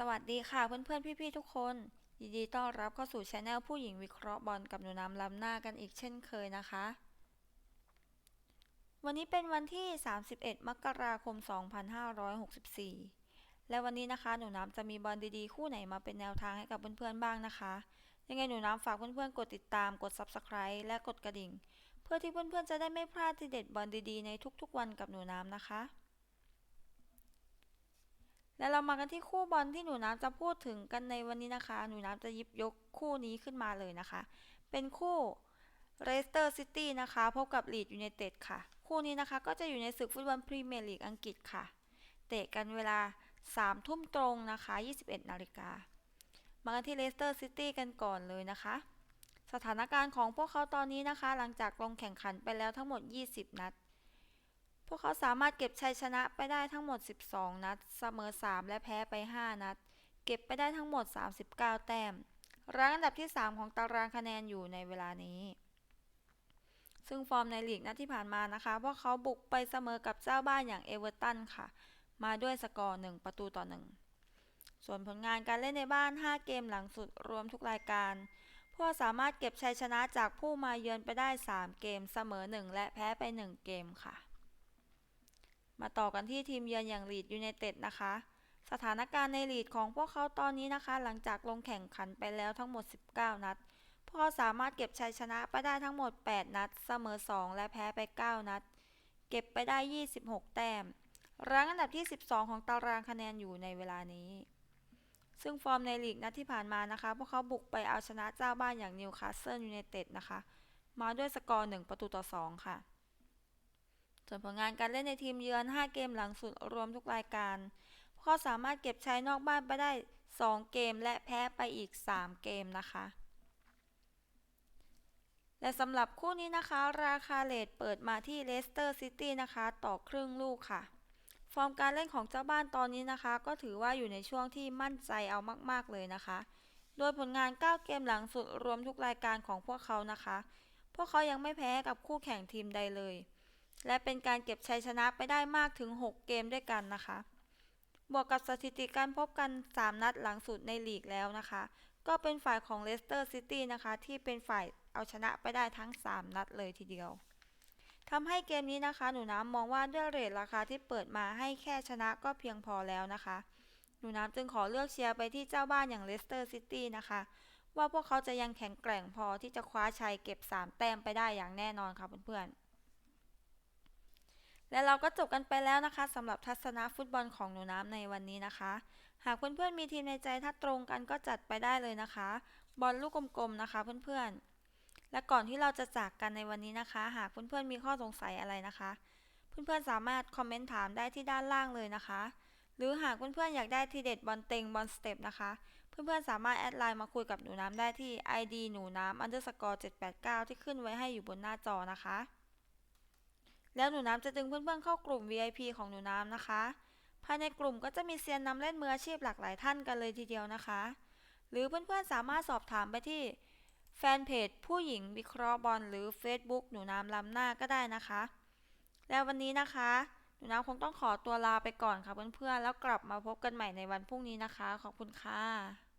สวัสดีค่ะเพื่อนๆ พี่ๆ ทุกคน ยินดีต้อนรับเข้าสู่ช anel ผู้หญิงวิเคราะห์บอลกับหนูน้ำล้ำหน้ากันอีกเช่นเคยนะคะ วันนี้เป็นวันที่ 31 มกราคม 2564 และวันนี้นะคะ หนูน้ำจะมีบอลดีๆ คู่ไหนมาเป็นแนวทางให้กับเพื่อนๆ บ้างนะคะ ยังไงหนูน้ำฝากเพื่อนๆ กดติดตาม กด subscribe และกดกระดิ่ง เพื่อที่เพื่อนๆ จะได้ไม่พลาดที่เด็ดบอลดีๆ ในทุกๆ วันกับหนูน้ำนะคะ และเรามากันที่คู่บอลที่หนูน้ำจะพูดถึงกันในวันนี้นะคะ หนูน้ำจะยิบยกคู่นี้ขึ้นมาเลยนะคะ เป็นคู่เรสเตอร์ซิตี้นะคะพบกับลีดยูไนเต็ดค่ะ คู่นี้นะคะก็จะอยู่ในศึกฟุตบอลพรีเมียร์ลีกอังกฤษค่ะ เตะกันเวลา 3 ทุ่มตรงนะคะ 21 นาฬิกา มากันที่เลสเตอร์ซิตี้กันก่อนเลยนะคะ สถานการณ์ของพวกเขาตอนนี้นะคะ หลังจากลงแข่งขันไปแล้วทั้งหมด 20 นัด พวกเขาสามารถเก็บชัยชนะไปได้ทั้งหมด 12 นัด เสมอ 3 และแพ้ไป 5 นัด เก็บไปได้ทั้งหมด 39 แต้ม รั้งอันดับที่ 3 ของตารางคะแนนอยู่ในเวลานี้ ซึ่งฟอร์มในลีกนัดที่ผ่านมานะคะ พวกเขาบุกไปเสมอกับเจ้าบ้านอย่างเอเวอร์ตันค่ะ มาด้วยสกอร์ 1 ประตูต่อ 1 ส่วนผลงานการเล่นในบ้าน 5 เกมหลังสุดรวมทุกรายการพวกสามารถเก็บชัยชนะจากผู้มาเยือนไปได้ 3 เกมเสมอ 1 และแพ้ไป 1 เกมค่ะ มาต่อกันที่ทีมเยือนอย่างลีดยูไนเต็ดนะคะ สถานการณ์ในลีดของพวกเขาตอนนี้นะคะ หลังจากลงแข่งขันไปแล้วทั้งหมด 19 นัด พวกเขาสามารถเก็บชัยชนะไปได้ทั้งหมด 8 นัด เสมอ 2 และแพ้ไป 9 นัด เก็บไปได้ 26 แต้มรั้งอันดับที่ 12 ของตารางคะแนนอยู่ในเวลานี้ ซึ่งฟอร์มในลีกนัดที่ผ่านมานะคะ พวกเขาบุกไปเอาชนะเจ้าบ้านอย่างนิวคาสเซิลยูไนเต็ดนะคะ มาด้วยสกอร์ 1 ประตูต่อ 2 ค่ะ ส่วนผลงานการเล่นในทีมเยือน 5 เกมหลังสุดรวมทุกรายการพวกเขาสามารถเก็บชัยนอกบ้านไปได้ 2 เกมและแพ้ไปอีก 3 เกมนะคะ และสำหรับคู่นี้นะคะ ราคาเลทเปิดมาที่เลสเตอร์ซิตี้นะคะ ต่อครึ่งลูกค่ะ ฟอร์มการเล่นของเจ้าบ้านตอนนี้นะคะ ก็ถือว่าอยู่ในช่วงที่มั่นใจเอามาก ๆ เลยนะคะ โดยผลงาน 9 เกมหลังสุดรวมทุกรายการของพวกเขานะคะ พวกเขายังไม่แพ้กับคู่แข่งทีมใดเลย และเป็นการเก็บชัยชนะไปได้มากถึง 6 เกมด้วยกันนะคะ บวกกับสถิติการพบกัน 3 นัดหลังสุดในลีกแล้วนะคะ ก็เป็นฝ่ายของเลสเตอร์ซิตี้นะคะ ที่เป็นฝ่ายเอาชนะไปได้ทั้ง 3 นัดเลยทีเดียวทำให้เกมนี้นะคะ หนูน้ำมองว่าด้วยเรทราคาที่เปิดมาให้แค่ชนะก็เพียงพอแล้วนะคะ หนูน้ำจึงขอเลือกเชียร์ไปที่เจ้าบ้านอย่างเลสเตอร์ซิตี้นะคะ ว่าพวกเขาจะยังแข็งแกร่งพอที่จะคว้าชัยเก็บ 3 แต้มไปได้อย่างแน่นอนค่ะเพื่อนๆ และเราก็จบกันไปแล้วนะคะสำหรับทัศนะฟุตบอลของหนูน้ำในวันนี้นะคะ หากเพื่อนๆมีทีมในใจถ้าตรงกันก็จัดไปได้เลยนะคะ บอลลูกกลมๆนะคะเพื่อนๆ และก่อนที่เราจะจากกันในวันนี้นะคะ หากเพื่อนๆมีข้อสงสัยอะไรนะคะ เพื่อนๆสามารถคอมเมนต์ถามได้ที่ด้านล่างเลยนะคะ หรือหากเพื่อนๆอยากได้ทีเด็ดบอลเต็งบอลสเต็ปนะคะ เพื่อนๆสามารถแอดไลน์มาคุยกับหนูน้ำได้ที่ ID หนูน้ำ underscore 789 ที่ขึ้นไว้ให้อยู่บนหน้าจอนะคะ แล้วหนูน้ำจะดึงเพื่อนๆเข้ากลุ่ม VIP ของหนูน้ำนะคะ ภายในกลุ่มก็จะมีเซียนนำเล่นมืออาชีพหลากหลายท่านกันเลยทีเดียวนะคะ หรือเพื่อนๆสามารถสอบถามไปที่แฟนเพจผู้หญิงวิเคราะห์บอลหรือ Facebook หนูน้ำล้ำหน้าก็ได้นะคะ แล้ววันนี้นะคะ หนูน้ำคงต้องขอตัวลาไปก่อนค่ะเพื่อนๆแล้วกลับมาพบกันใหม่ในวันพรุ่งนี้นะคะ ขอบคุณค่ะ